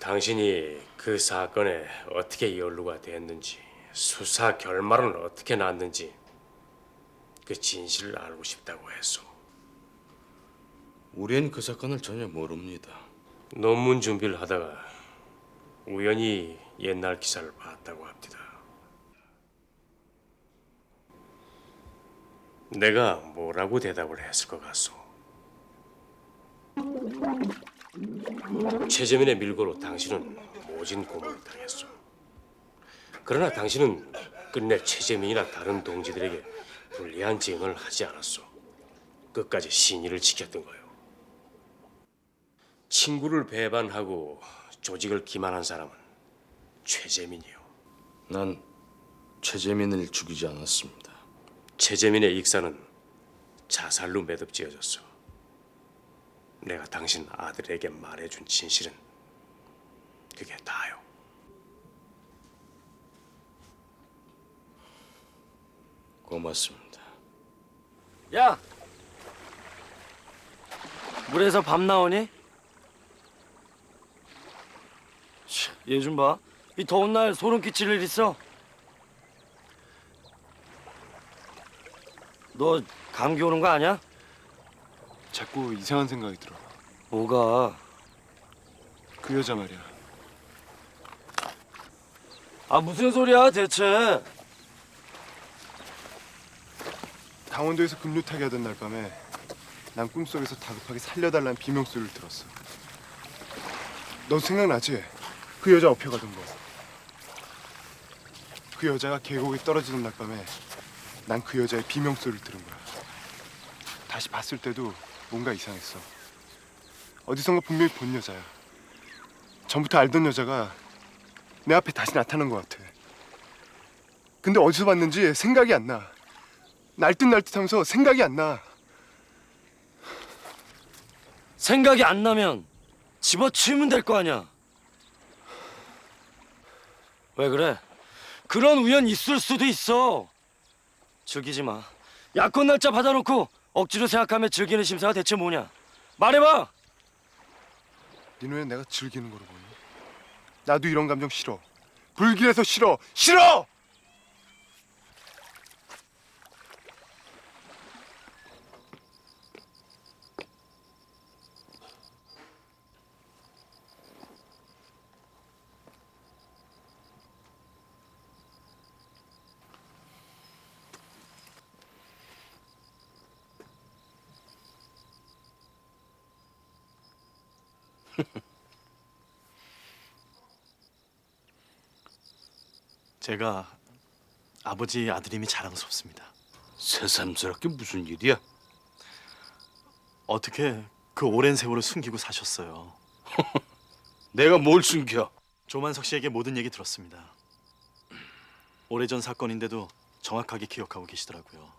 당신이 그 사건에 어떻게 연루가 됐는지 수사 결말은 어떻게 났는지 그 진실을 알고 싶다고 했소. 우린 그 사건을 전혀 모릅니다. 논문 준비를 하다가 우연히 옛날 기사를 봤다고 합니다. 내가 뭐라고 대답을 했을 것 같소? 최재민의 밀고로 당신은 모진 고문을 당했소. 그러나 당신은 끝내 최재민이나 다른 동지들에게 불리한 증언을 하지 않았소. 끝까지 신의를 지켰던 거요. 친구를 배반하고 조직을 기만한 사람은 최재민이요. 난 최재민을 죽이지 않았습니다. 최재민의 익사는 자살로 매듭지어졌어. 내가 당신 아들에게 말해준 진실은 그게 다요. 고맙습니다. 야! 물에서 밥 나오니? 얘 좀 봐. 이 더운 날 소름 끼칠 일 있어? 너 감기 오는 거 아니야? 자꾸 이상한 생각이 들어. 뭐가? 그 여자 말이야. 아 무슨 소리야 대체? 강원도에서 급류 타기 하던 날 밤에 난 꿈속에서 다급하게 살려달라는 비명 소리를 들었어. 너 생각나지? 그 여자 업혀가던 거. 그 여자가 계곡에 떨어지던 날 밤에 난 그 여자의 비명 소리를 들은 거야. 다시 봤을 때도 뭔가 이상했어. 어디선가 분명히 본 여자야. 전부터 알던 여자가 내 앞에 다시 나타난 것 같아. 근데 어디서 봤는지 생각이 안 나. 날듯날듯 하면서 생각이 안 나. 생각이 안 나면 집어치우면 될 거 아니야. 왜 그래? 그런 우연 있을 수도 있어. 즐기지 마. 약혼 날짜 받아놓고 억지로 생각하며 즐기는 심사가 대체 뭐냐? 말해봐. 네 눈에 내가 즐기는 거로 보니? 나도 이런 감정 싫어. 불길해서 싫어. 싫어! 제가 아버지 아들임이 자랑스럽습니다. 새삼스럽게 무슨 일이야? 어떻게 그 오랜 세월을 숨기고 사셨어요? 내가 뭘 숨겨? 조만석 씨에게 모든 얘기 들었습니다. 오래전 사건인데도 정확하게 기억하고 계시더라고요.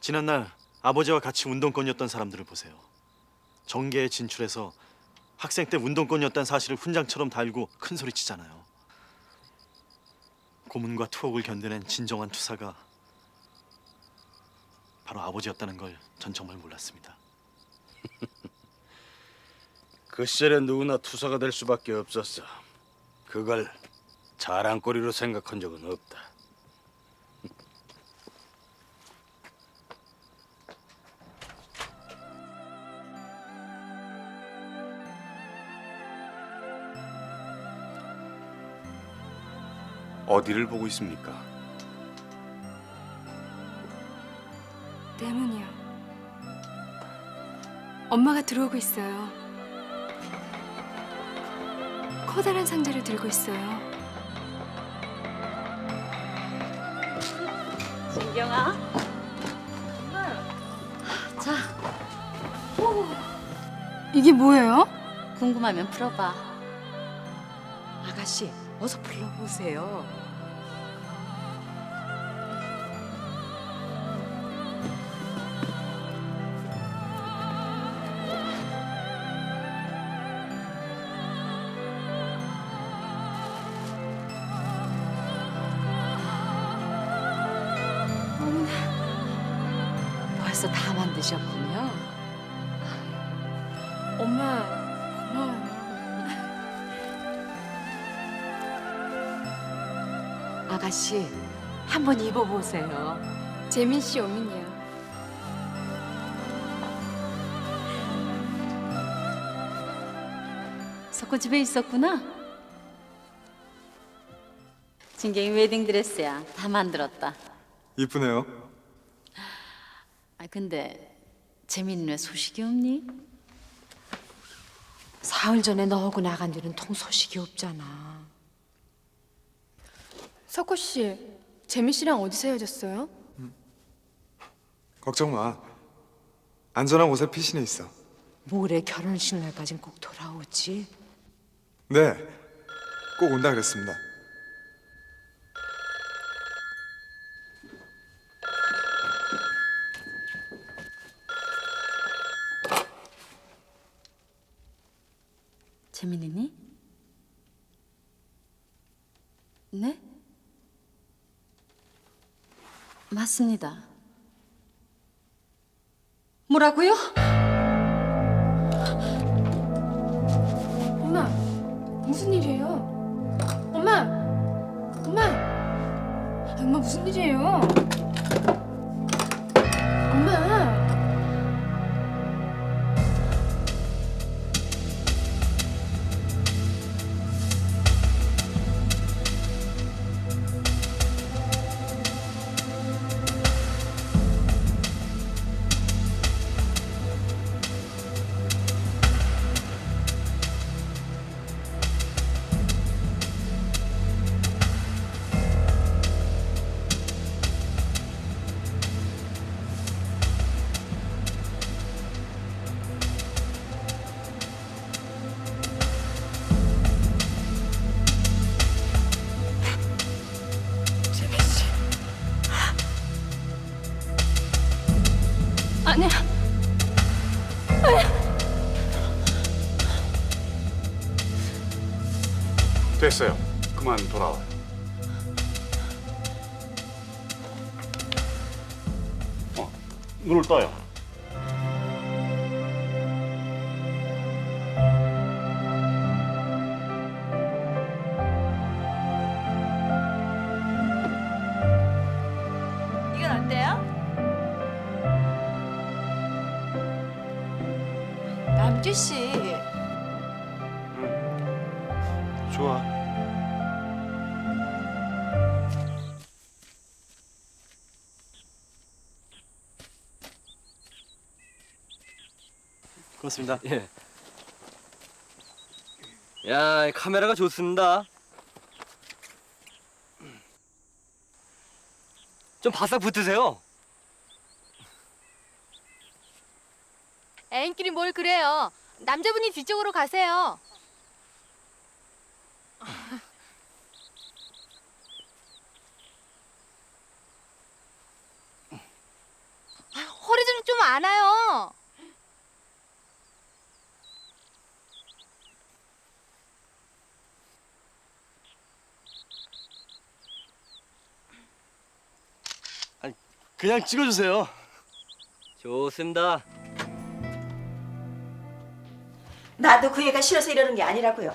지난날 아버지와 같이 운동권이었던 사람들을 보세요. 정계에 진출해서 학생 때 운동권이었다는 사실을 훈장처럼 달고 큰 소리 치잖아요. 고문과 투옥을 견뎌낸 진정한 투사가 바로 아버지였다는 걸 전 정말 몰랐습니다. 그 시절에 누구나 투사가 될 수밖에 없었어. 그걸 자랑거리로 생각한 적은 없다. 어디를 보고 있습니까? 때문이요. 엄마가 들어오고 있어요. 커다란 상자를 들고 있어요. 신경아. 자, 이게 뭐예요? 궁금하면 풀어봐. 아가씨, 어서 불러보세요. 다 만드셨군요. 엄마, 고마워 아가씨 한번 입어보세요. 재민 씨 어머니요. 석구 집에 있었구나. 진경이 웨딩 드레스야. 다 만들었다. 이쁘네요. 아 근데 재민이는 왜 소식이 없니? 사흘 전에 너하고 나간 뒤는 통 소식이 없잖아. 석호 씨, 재민 씨랑 어디서 헤어졌어요? 걱정 마. 안전한 곳에 피신해 있어. 모레 결혼식 날까진 꼭 돌아오지. 네, 꼭 온다 그랬습니다. 재민이니? 네? 맞습니다. 뭐라고요? 엄마, 무슨 일이에요? 엄마, 엄마, 아, 엄마 무슨 일이에요? 그만 돌아와. 어, 눈을 떠요. 이건 어때요? 남주 씨, 좋아. 그렇습니다. 예. 야, 이 카메라가 좋습니다. 좀 바싹 붙으세요. 애인끼리 뭘 그래요? 남자분이 뒤쪽으로 가세요. 아, 허리 좀 좀 안아요. 그냥 찍어주세요. 좋습니다. 나도 그 애가 싫어서 이러는 게 아니라고요.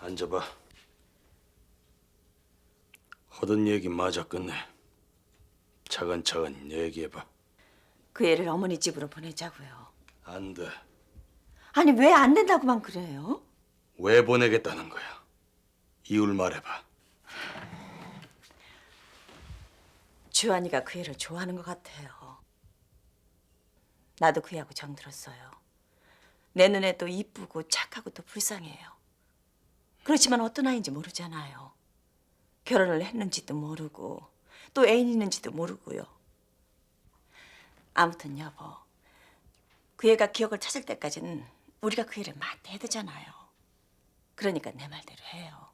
앉아봐. 하던 얘기 마저 끝내. 차근차근 얘기해봐. 그 애를 어머니 집으로 보내자고요. 안 돼. 아니 왜 안 된다고만 그래요? 왜 보내겠다는 거야? 이유를 말해봐. 주한이가 그 애를 좋아하는 것 같아요. 나도 그 애하고 정들었어요. 내 눈에 또 이쁘고 착하고 또 불쌍해요. 그렇지만 어떤 아이인지 모르잖아요. 결혼을 했는지도 모르고 또 애인 있는지도 모르고요. 아무튼 여보, 그 애가 기억을 찾을 때까지는 우리가 그 애를 맡아야 되잖아요. 그러니까 내 말대로 해요.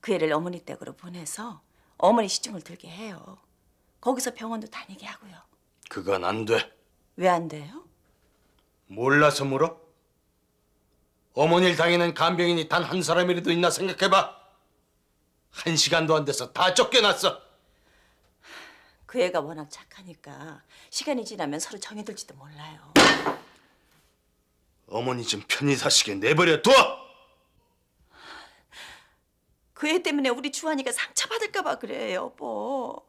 그 애를 어머니 댁으로 보내서 어머니 시중을 들게 해요. 거기서 병원도 다니게 하고요. 그건 안 돼. 왜 안 돼요? 몰라서 물어? 어머니를 당해낸 간병인이 단 한 사람이라도 있나 생각해봐. 한 시간도 안 돼서 다 쫓겨났어. 그 애가 워낙 착하니까 시간이 지나면 서로 정이 들지도 몰라요. 어머니 좀 편히 사시게 내버려 둬. 그 애 때문에 우리 주환이가 상처받을까 봐 그래요, 여보.